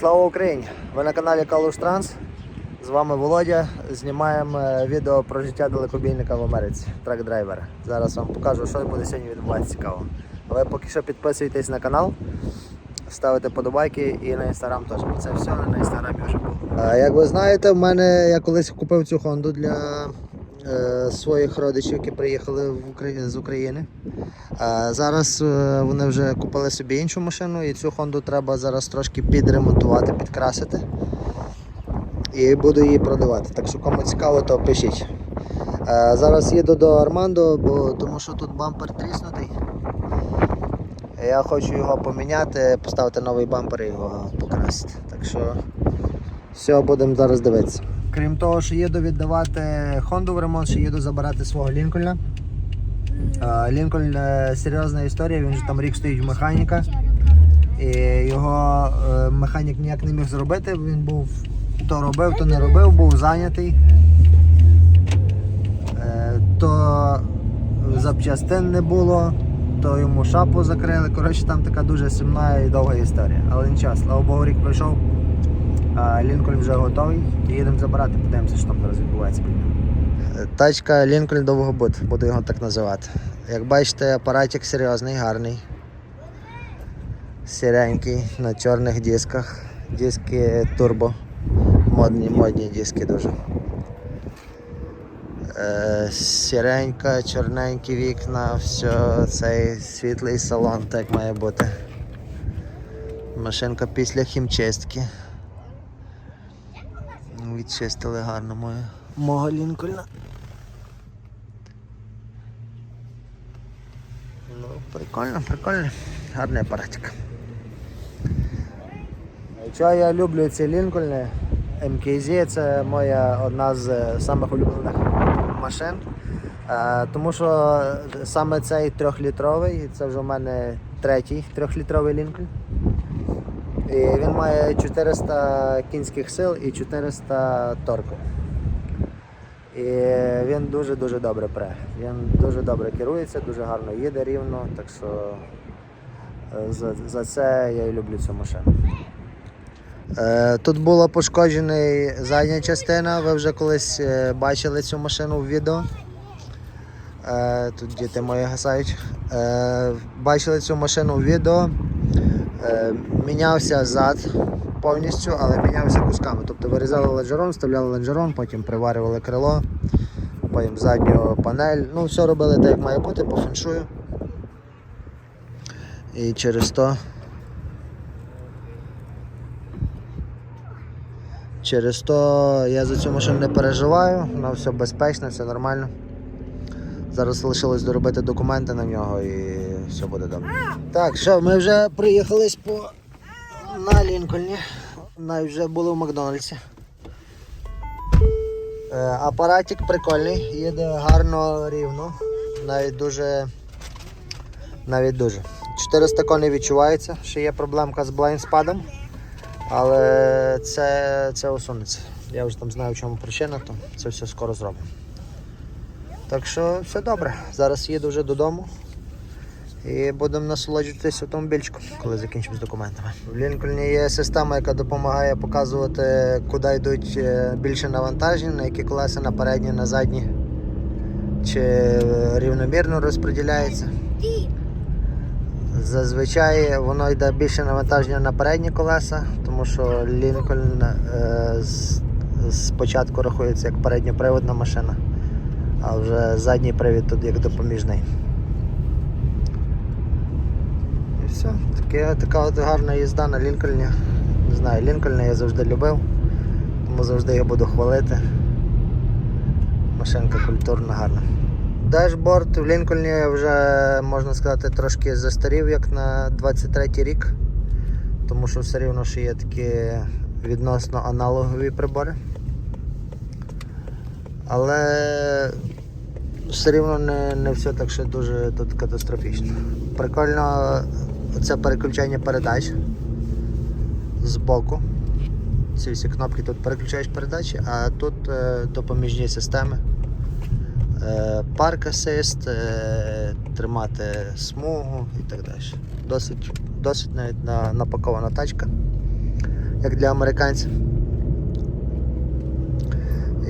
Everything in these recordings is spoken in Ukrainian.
Слава Україні! Ви на каналі Калуш Транс. З вами Володя. Знімаємо е, відео про життя далекобійника в Америці, трак-драйвера. Зараз вам покажу, що буде сьогодні відбуватися цікаво. Ви поки що підписуйтесь на канал, ставите подобайки і на інстаграм теж. Це все на інстаграмі вже було. Як ви знаєте, в мене я колись купив цю Хонду для е, своїх родичів, які приїхали в Украї- з України. А зараз е, вони вже купили собі іншу машину, і цю Хонду треба зараз трошки підремонтувати, підкрасити. І буду її продавати. Так що кому цікаво, то пишіть. Е, Зараз їду до Армандо, бо тому що тут бампер тріснутий. Я хочу його поміняти, поставити новий бампер і його покрасити. Так що все, будемо зараз дивитися. Крім того, що їду віддавати Хонду в ремонт, ще їду забирати свого Лінкольна. Лінкольн е, серйозна історія, він же там рік стоїть в механіка. І його е, механік ніяк не міг зробити. Він був то робив, то не робив, був зайнятий. Е, То запчастин не було, то йому шапу закрили. Коротше, там така дуже сумна і довга історія. Але нічого, слава Богу, рік пройшов. Лінкольн вже готовий. Їдемо забирати, подивимося, що там зараз відбувається під ним. Тачка Лінкольн Довгобут, буду його так називати. Як бачите, апаратик серйозний, гарний. Сіренький на чорних дисках. Диски турбо. Модні, модні диски дуже. Е, сіренька, чорненькі вікна, все, цей світлий салон, так має бути. Машинка після хімчистки. Відчистили гарно мою. Мого Лінкольна. Ну, прикольно, прикольно. Гарний апаратик. Чого я люблю ці Лінкольни? МКЗ це моя одна з е, самих улюблених машин. Е, Тому що саме цей трьохлітровий, це вже в мене третій трьохлітровий Лінкольн. Він має 400 кінських сил і 400 торку. І він дуже-дуже добре пре. Він дуже добре керується, дуже гарно їде рівно, так що е, за, за це я і люблю цю машину. Е, Тут була пошкоджена задня частина, ви вже колись е, бачили цю машину в відео. Тут діти мої гасають. Бачили цю машину в відео. Е, Мінявся зад повністю, але мінявся кусками. Тобто вирізали лонжерон, вставляли лонжерон, потім приварювали крило, потім задню панель. Ну, все робили так, як має бути, по феншую. І через то. Через то я за цю машину не переживаю, воно все безпечно, все нормально. Зараз лишилось доробити документи на нього і все буде добре. Так, що, ми вже приїхались по на Лінкольні. Навіть вже були в Макдональдсі. Е, апаратик прикольний, їде гарно рівно. Навіть дуже. Навіть дуже. 400 коней відчувається, ще є проблемка з блайндспадом. Але це, це усунеться. Я вже там знаю, в чому причина, то це все скоро зробимо. Так що все добре. Зараз їду вже додому і будемо насолоджуватися автомобільчиком, коли закінчимо з документами. В Лінкольні є система, яка допомагає показувати, куди йдуть е, більше навантажень, на які колеса на передні, на задні, чи е, рівномірно розподіляється. Зазвичай воно йде більше навантаження на передні колеса, тому що Лінкольн е, спочатку рахується як передньоприводна машина, а вже задній привід тут як допоміжний. І все, таке, така от гарна їзда на Лінкольні. Не знаю, Лінкольна я завжди любив, тому завжди його буду хвалити. Машинка культурна, гарна. Дашборд в Лінкольні вже можна сказати трошки застарів, як на 23 рік, тому що все рівно ще є такі відносно аналогові прибори. Але все рівно не, не все так ще дуже тут катастрофічно. Прикольно це переключення передач з боку. Ці всі кнопки тут переключаєш передачі, а тут е, допоміжні системи. Е, Парк асист, е, тримати смугу і так далі. Досить, досить навіть на- напакована тачка. як для американців.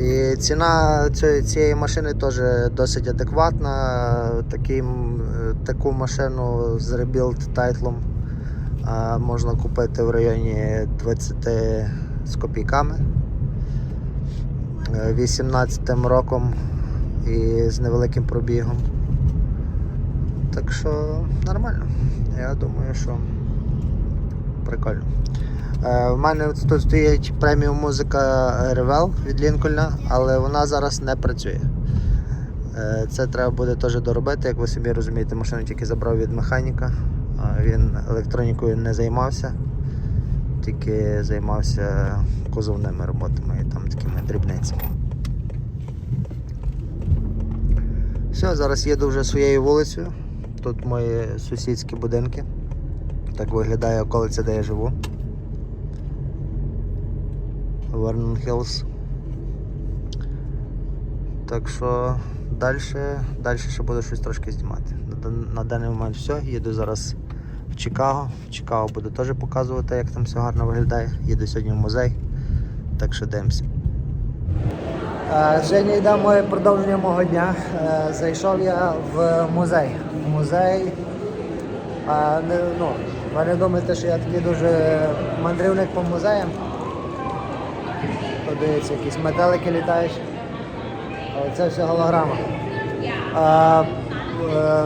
І ціна цієї, машини теж досить адекватна. Таким, е, таку машину з ребілд тайтлом можна купити в районі 20 з копійками. Е, 18 роком і з невеликим пробігом. Так що нормально. Я думаю, що прикольно. Е, В мене тут стоїть преміум музика Ревел від Лінкольна, але вона зараз не працює. Е, Це треба буде теж доробити, як ви собі розумієте, машину тільки забрав від механіка. Він електронікою не займався, тільки займався кузовними роботами і там такими дрібницями. Все, зараз їду вже своєю вулицею. Тут мої сусідські будинки. Так виглядає околиця, де я живу. Вернон Хіллз. Так що далі, далі ще буду щось трошки знімати. На, даний момент все. Їду зараз в Чикаго. В Чикаго буду теж показувати, як там все гарно виглядає. Їду сьогодні в музей. Так що дивимося. Сьогодні йде моє продовження мого дня. Е, Зайшов я в музей. В музей. А, не, ну, ви не думаєте, що я такий дуже мандрівник по музеям. Подивіться, якісь метелики літають. Але це все голограма. А, е,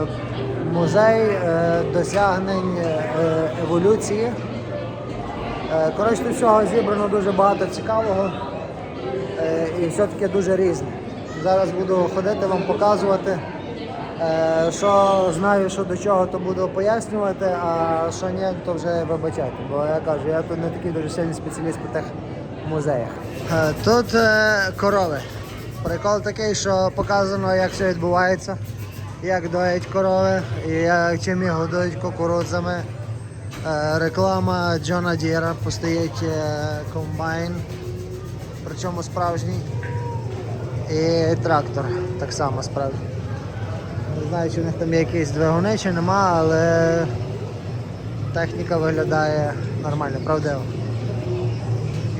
музей е, досягнень е, еволюції. Е, Коротше, тут всього зібрано дуже багато цікавого е, і все-таки дуже різне. Зараз буду ходити, вам показувати. Що знаю, що до чого, то буду пояснювати, а що ні, то вже вибачайте. Бо я кажу, я тут не такий дуже сильний спеціаліст по тих музеях. Е, Тут е, корови. Прикол такий, що показано, як все відбувається, як доять корови, і як, чим їх годують кукурудзами. Е, Реклама Джона Діра, постоїть е, комбайн, причому справжній. І трактор так само справжній. Не знаю, чи в них там є якісь двигуни, чи нема, але техніка виглядає нормально, правдиво.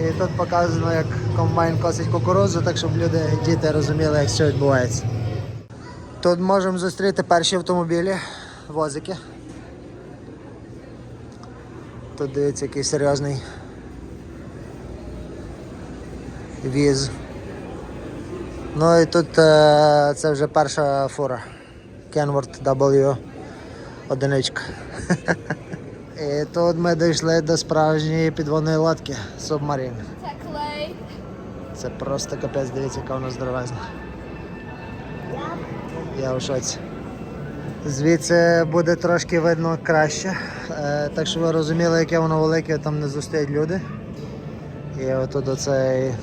І тут показано, як комбайн косить кукурудзу, так щоб люди, діти розуміли, як все відбувається. Тут можемо зустріти перші автомобілі, возики. Тут дивіться, який серйозний віз. Ну і тут е, це вже перша фура. Kenworth W одиничка. І тут ми дійшли до справжньої підводної лодки Submarine. That clay. Це просто капець, дивіться, яка вона здоровезна. Я в шоці. Звідси буде трошки видно краще. Е, так що ви розуміли, яке воно велике, там не стоять люди. І отут оцей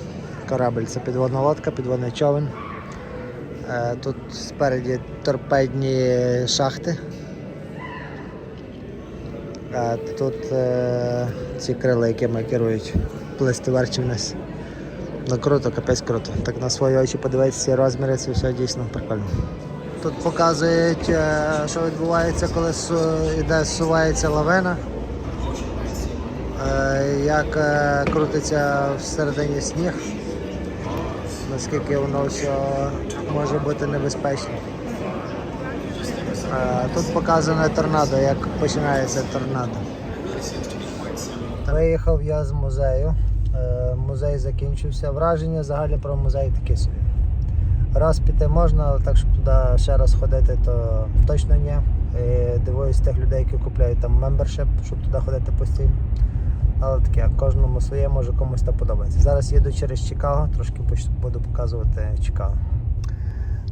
корабль, це підводна лодка, підводний човен. Е, тут спереді торпедні шахти. А тут е, ці крила, якими керують плисти вверх чи. Ну круто, капець круто. Так на свої очі подивитися розміри, це все дійсно прикольно. Тут показують, е, що відбувається, коли су- йде, зсувається лавина. Е, Як е, крутиться всередині сніг, наскільки воно все може бути небезпечним. Тут показано торнадо, як починається торнадо. Виїхав я з музею. Е, Музей закінчився. Враження загальне про музей таке собі. Раз піти можна, але так, щоб туди ще раз ходити, то точно ні. І дивуюсь тих людей, які купляють там мембершип, щоб туди ходити постійно. Але таке, кожному своє, може комусь то подобається. Зараз їду через Чикаго, трошки буду показувати Чикаго.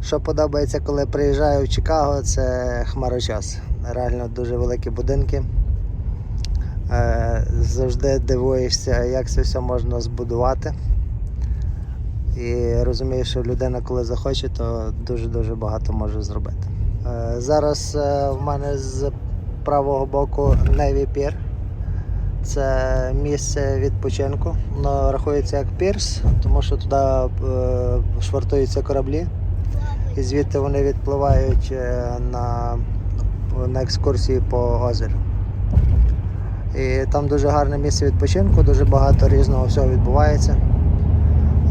Що подобається, коли приїжджаю в Чикаго, це хмарочос. Реально дуже великі будинки. Е, Завжди дивуєшся, як це все можна збудувати. І розумієш, що людина, коли захоче, то дуже-дуже багато може зробити. Е, Зараз е, в мене з правого боку Navy Pier. Це місце відпочинку. Воно рахується як пірс, тому що туди швартуються кораблі. І звідти вони відпливають е, на, на екскурсії по озеру. І там дуже гарне місце відпочинку, дуже багато різного всього відбувається.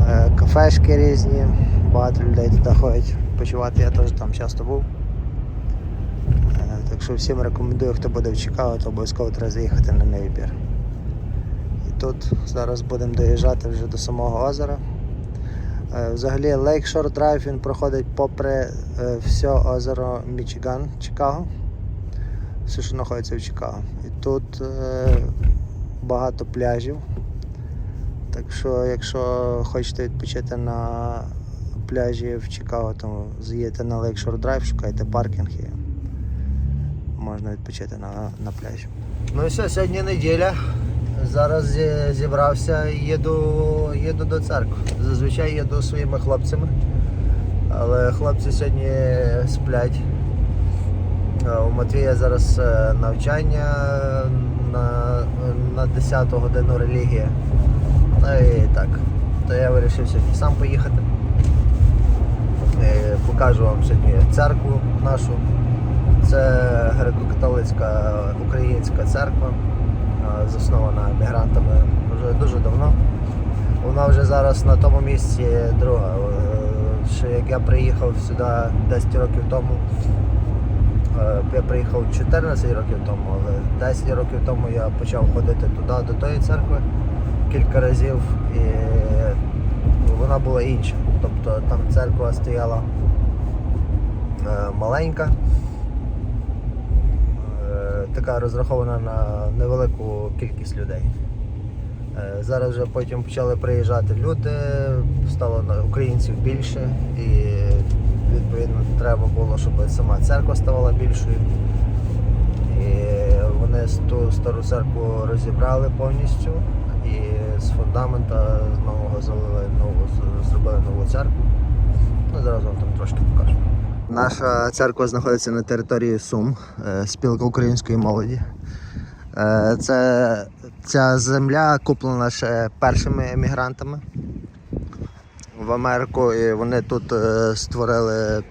Е, Кафешки різні, багато людей туди ходять почувати, я теж там часто був. Е, Так що всім рекомендую, хто буде в Чикаго, то обов'язково треба заїхати на Нейбір. І тут зараз будемо доїжджати вже до самого озера. Е, Взагалі Lakeshore Drive він проходить попри е, все озеро Мічиган, Чикаго. Все, що знаходиться в Чикаго. І тут е, багато пляжів. Так що, якщо хочете відпочити на пляжі в Чикаго, то заїдете на Lakeshore Drive, шукайте паркінг і можна відпочити на, на пляжі. Ну і все, сьогодні неділя. Зараз зі- зібрався і їду, їду до церкви. Зазвичай їду своїми хлопцями. Але хлопці сьогодні сплять. У Матвія зараз е, навчання на, на 10 годину релігія. Ну і так. То я вирішив сьогодні сам поїхати. Е, Покажу вам сьогодні церкву нашу. Це греко-католицька українська церква, заснована мігрантами вже дуже давно. Вона вже зараз на тому місці друга. Е, Ще як я приїхав сюди 10 років тому, е, я приїхав 14 років тому, але 10 років тому я почав ходити туди, до тої церкви кілька разів і вона була інша. Тобто там церква стояла е, маленька, така розрахована на невелику кількість людей. Е, Зараз вже потім почали приїжджати люди, стало українців більше і відповідно треба було, щоб сама церква ставала більшою. І вони ту стару церкву розібрали повністю і з фундамента з нового залили нову, зробили нову церкву. Ну, зараз вам там трошки покажу. Наша церква знаходиться на території Сум, е, спілка української молоді. Е, Це, ця земля куплена ще першими емігрантами в Америку, і вони тут е, створили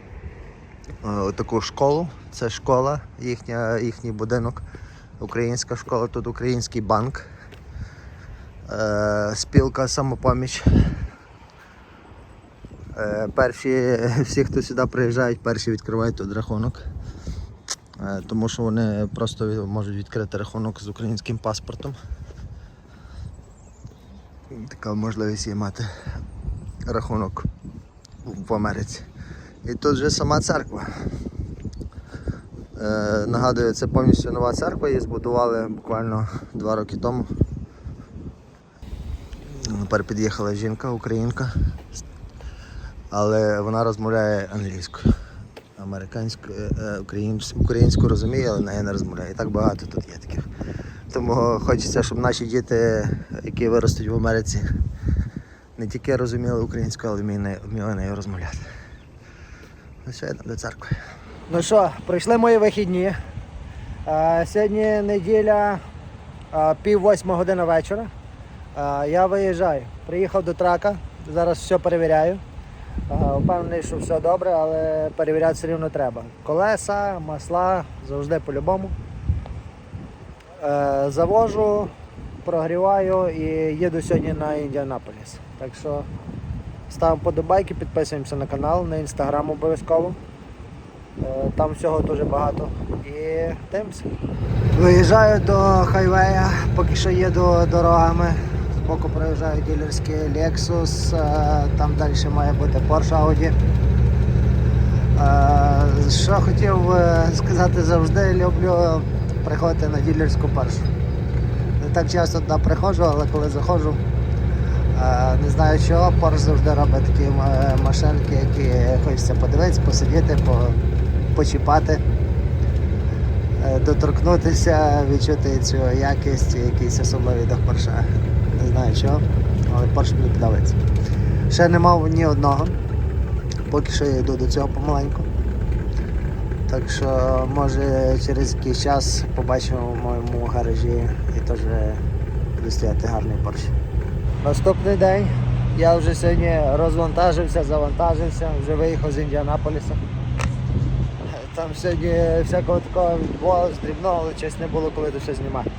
таку школу. Це школа, їхня, їхній будинок, українська школа, тут український банк, спілка самопоміч. Е, Перші, всі, хто сюди приїжджають, перші відкривають тут рахунок. Е, Тому що вони просто можуть відкрити рахунок з українським паспортом. Така можливість є мати рахунок в Америці. І тут вже сама церква. Е, нагадую, це повністю нова церква, її збудували буквально два роки тому. Тепер під'їхала жінка, українка, але вона розмовляє англійською. Американську, е, е, українську, українську розуміє, але не розмовляє. І так багато тут є таких. Тому хочеться, щоб наші діти, які виростуть в Америці, не тільки розуміли українську, але вміли, нею розмовляти. Ну що, йдемо до церкви. Ну що, прийшли мої вихідні. Сьогодні неділя, пів восьма година вечора. Я виїжджаю. Приїхав до трака, зараз все перевіряю. Впевнений, що все добре, але перевіряти все рівно треба. Колеса, масла, завжди по-любому. Е, Завожу, прогріваю і їду сьогодні на Індіанаполіс. Так що ставимо подобайки, підписуємося на канал, на інстаграм обов'язково. Е, Там всього дуже багато. І дивимося. Виїжджаю до хайвея, поки що їду дорогами. Збоку проїжджаю ділерський Lexus, е, там далі має бути Porsche Audi. Е, Що хотів е, сказати, завжди люблю приходити на ділерську першу. Не так часто туди приходжу, але коли заходжу, не знаю чого, Porsche завжди робить такі машинки, які хочеться подивитися, посидіти, почіпати, доторкнутися, відчути цю якість, якийсь особливий до Porsche. Знаю чого, але Porsche мені подобається. Ще не мав ні одного, поки що я йду до цього помаленьку. Так що може через якийсь час побачимо в моєму гаражі і теж буде стояти гарний Порш. Наступний день я вже сьогодні розвантажився, завантажився, вже виїхав з Індіанаполіса. Там сьогодні всякого такого відбувалося дрібного, але честь не було коли то все знімати.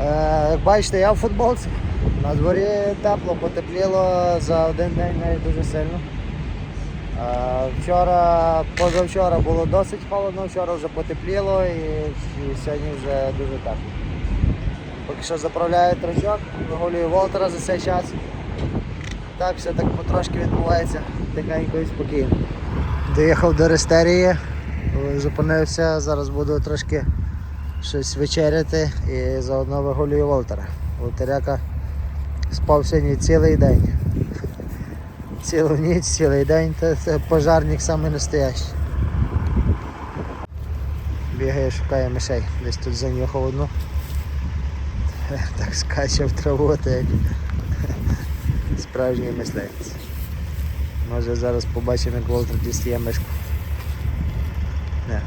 Е, Як бачите, я в футболці. На дворі тепло, потепліло за один день навіть дуже сильно. Е, Вчора, позавчора було досить холодно, вчора вже потепліло і, і сьогодні вже дуже тепло. Поки що заправляю трачок, вигулюю Волтера за цей час. Так, все так потрошки відбувається, тихенько і спокійно. Доїхав до рестерії, зупинився, зараз буду трошки щось вечеряти і заодно вигулюю Волтера. Волтеряка спав сьогодні цілий день. Цілу ніч, цілий день, це пожарник саме настоящий. Бігає, шукає мишей. Десь тут занюхав одну. Так скаче в траву, так як справжній мисливець. Може зараз побачимо, як Волтер дістає мишку. Не.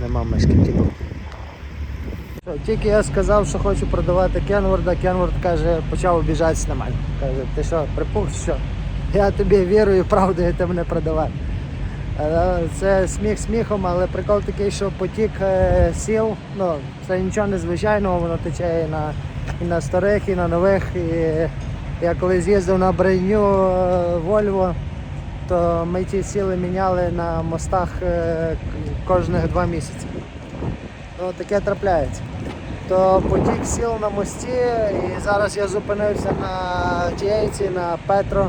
Нема мишки кіно. Тільки я сказав, що хочу продавати Кенворда, Кенворд каже, почав обіжатися на мене. Каже, ти що, припух, що? Я тобі вірую, правдою ти мене продавай. Е, Це сміх сміхом, але прикол такий, що потік е, сіл, ну, це нічого незвичайного, воно тече і на, і на старих, і на нових. І я коли з'їздив на броню е, Вольво, то ми ті сіли міняли на мостах кожних два місяці. Ну, таке трапляється. То потік сіл на мості, і зараз я зупинився на Тієйці, на Петро.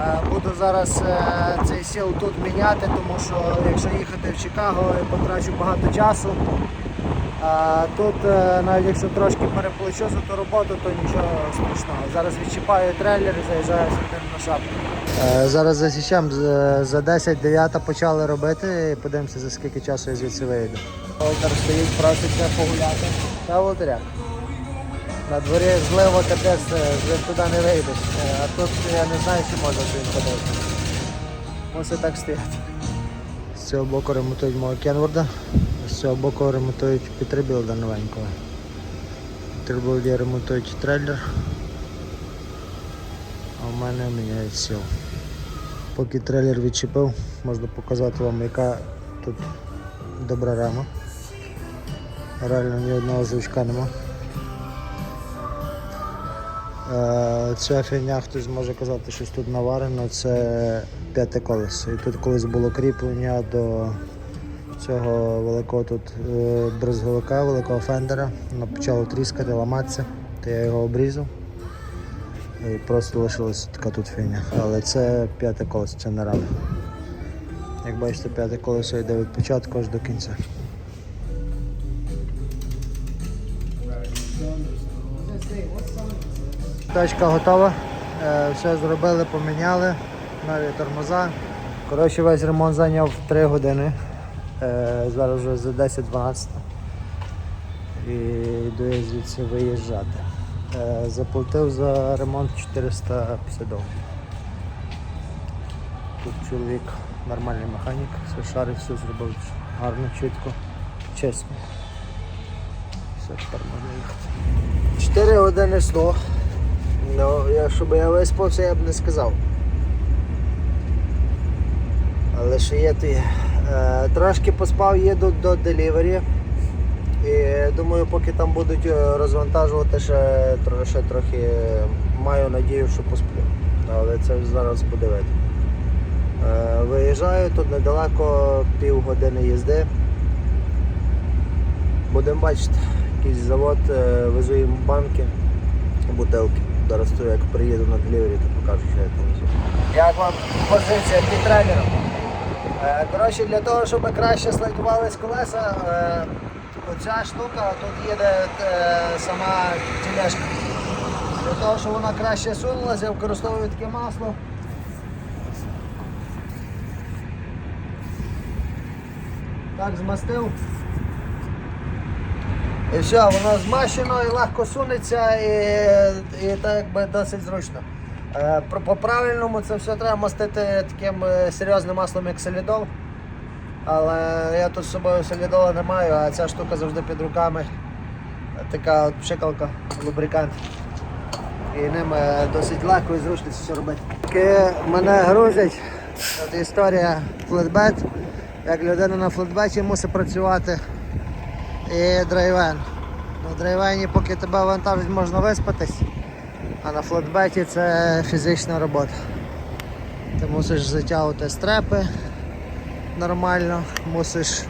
Е, Буду зараз е, цей сіл тут міняти, тому що якщо їхати в Чикаго, я потрачу багато часу. Тут, е, навіть якщо трошки переплачу за ту роботу, то нічого страшного. Зараз відчіпаю трейлер і заїжджаю сюди на шапку. Зараз засічемо, за 10-9 почали робити і подивимося, за скільки часу я звідси вийду. Волтер стоїть, проситься погуляти. Та Волтеряк. На дворі зливо капець, е, туди не вийдеш. Е, А тут я не знаю, чи можна туди ходити. Мусить так стояти. З цього боку ремонтують мого Кенворда, з цього боку ремонтують Петрибілда новенького. Петрибілді ремонтують трейлер, а в мене міняють сіл. Поки трейлер відчепив, можна показати вам, яка тут добра рама. Реально ні одного звучка нема. Е, Ця фігня хтось може казати, щось тут наварено, це п'яте колесо. І тут колись було кріплення до цього великого тут е, брезговика, великого фендера. Воно почало тріскати, ламатися, то я його обрізав. І просто лишилася така тут фігня. Але це п'яте колесо, це не рама. Як бачите, п'яте колесо йде від початку аж до кінця. Тачка готова, Е, все зробили, поміняли, нові тормоза. Коротше, весь ремонт зайняв 3 години. Е, Зараз вже за 10-12. І йду звідси виїжджати. Е, Заплатив за ремонт 450 доларів. Тут чоловік нормальний механік, все шарить, все зробив гарно, чітко, чесно. Все, тепер можна їхати. 4 години сну. Ну, я, щоб я виспався, я б не сказав. Але що є, то є. Е, трошки поспав, їду до делівері. І думаю, поки там будуть е, розвантажувати, ще, ще трохи е, маю надію, що посплю. Але це зараз буде видно. Е, Виїжджаю тут недалеко, півгодини їзди. Будемо бачити, якийсь завод, везу їм банки, бутилки. Зараз то як приїду на делівері, то покажу, що я там везу. Як вам позиція під трейлером? Е, Коротше, для того, щоб краще слайдувались колеса, е, оця штука, тут їде е, сама тілешка. Для того, щоб вона краще сунулася, я використовую таке масло. Так, змастив. І все, воно змащено і легко сунеться і, і так якби досить зручно. Е, По-правильному це все треба мастити таким е, серйозним маслом, як солідол. Але я тут з собою солідола не маю, а ця штука завжди під руками. Така от пшикалка, лубрикант. І ним е, досить легко і зручно все робити. Поки мене грузять, от історія флетбет. як людина на флотбеті мусить працювати. І драйвен. На драйвені, поки тебе вантажить, можна виспатись, а на флотбеті це фізична робота. Ти мусиш затягувати стрепи нормально, мусиш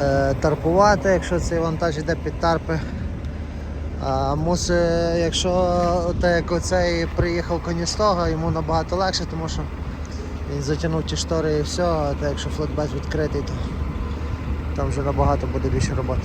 е, тарпувати, якщо цей вантаж йде під тарпи. А мусить, якщо те, як оцей приїхав коністого, йому набагато легше, тому що він затягнув ті штори і все, а те, якщо флотбет відкритий, то там вже набагато буде більше роботи.